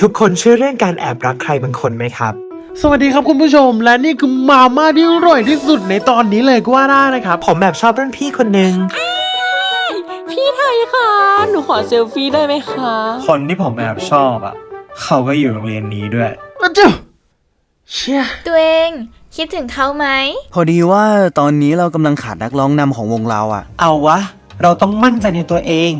ทุกคนเชื่อเรื่องการแอบรักใครบางคนไหมครับ สวัสดีครับคุณผู้ชม และนี่คือมาม่าที่อร่อยที่สุดในตอนนี้เลยก็ว่าได้นะครับ ผมแบบชอบรุ่นพี่คนหนึ่งพี่ไทยคะ หนูขอเซลฟี่ได้ไหมคะ คนที่ผมแอบชอบอะ เขาก็อยู่โรงเรียนนี้ด้วยอะเจ้าเชี่ยตัวเองคิดถึงเขาไหม พอดีว่าตอนนี้เรากำลังขาดนักร้องนำของวงเราอะเอาวะ เราต้องมั่นใจในตัวเอง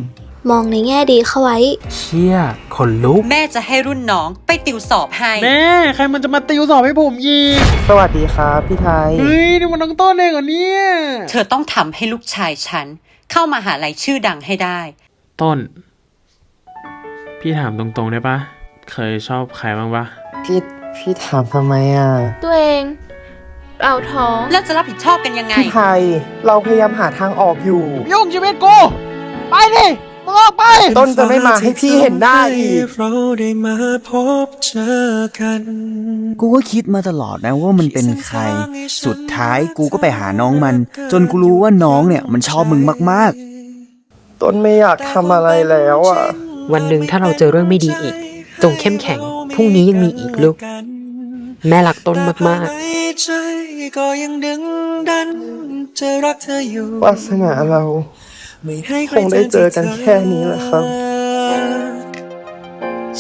มองในแง่ดีเข้าไว้ เชี่ยคนลุก แม่จะให้รุ่นน้องไปติวสอบให้ แม่ใครมันจะมาติวสอบให้ผมยีก สวัสดีครับพี่ไทย เฮ้ยนี่มันน้องต้นเองเหรอเนี่ยเธอต้องทำให้ลูกชายฉัน เข้ามาหาลัยชื่อดังให้ได้ ต้น พี่ถามตรงๆได้ปะเคยชอบใครบ้างปะพี่พี่ถามทำไมอะ ตัวเองเราท้อง แล้วจะรับผิดชอบกันยังไง พี่ไทย เราพยายามหาทางออกอยู่ ยุ่งชีวิตกู ไปดิ มึงออกไป ต้นจะไม่มาให้พี่เห็นหน้าอีก เราได้มาพบเจอกัน กูก็คิดมาตลอดนะว่ามันเป็นใคร สุดท้ายกูก็ไปหาน้องมัน จนกูรู้ว่าน้องเนี่ยมันชอบมึงมากต้นไม่อยากทำอะไรแล้วอะ วันหนึ่งถ้าเราเจอเรื่องไม่ดีอีก จงเข้มแข็ง พรุ่งนี้ยังมีอีกลูก แม่รักต้นมากๆใจก็ยังดึงดันจะรักเธออยู่ วาสนาเราไม่ให้ใร คงได้เจอกันแค่นี้แหละครับ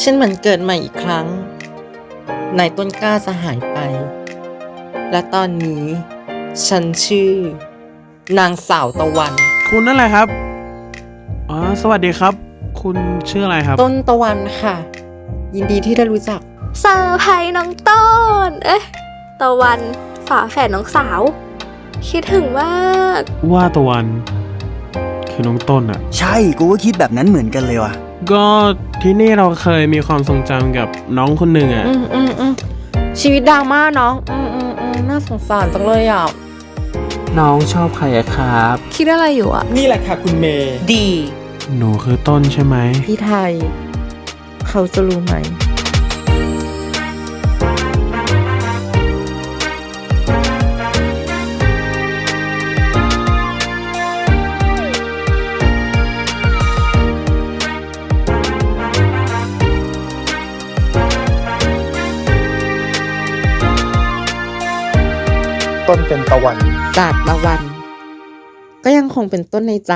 ฉันเหมือนเกิดใหม่อีกครั้งนายต้นกล้าจะหายไป และตอนนี้ ฉันชื่อ นางสาวตะวัน คุณนั่นแหละครับอ๋อสวัสดีครับ คุณชื่ออะไรครับ ต้นตะวันค่ะ ยินดีที่ได้รู้จักเซอร์ไพรส์น้องต้น เอ๊ะ ตะวันฝาแฝดน้องสาว คิดถึงมาก ว่าตะวัน คือน้องต้นอะๆใช่ กูก็คิดแบบนั้นเหมือนกันเลยว่ะ ก็ที่นี่เราเคยมีความทรงจำกับน้องคนหนึ่งอะอืมอืมอืมชีวิตดราม่าเนาะอืมอืมอืมน่าสงสารจังเลยอะ น้องชอบใครอะครับ คิดอะไรอยู่อะนี่แหละค่ะคุณเมย์ ดี หนูคือต้นใช่ไหม พี่ไทย เขาจะรู้ไหม ต้นเป็นตะวัน จากตะวัน ก็ยังคงเป็นต้นในใจ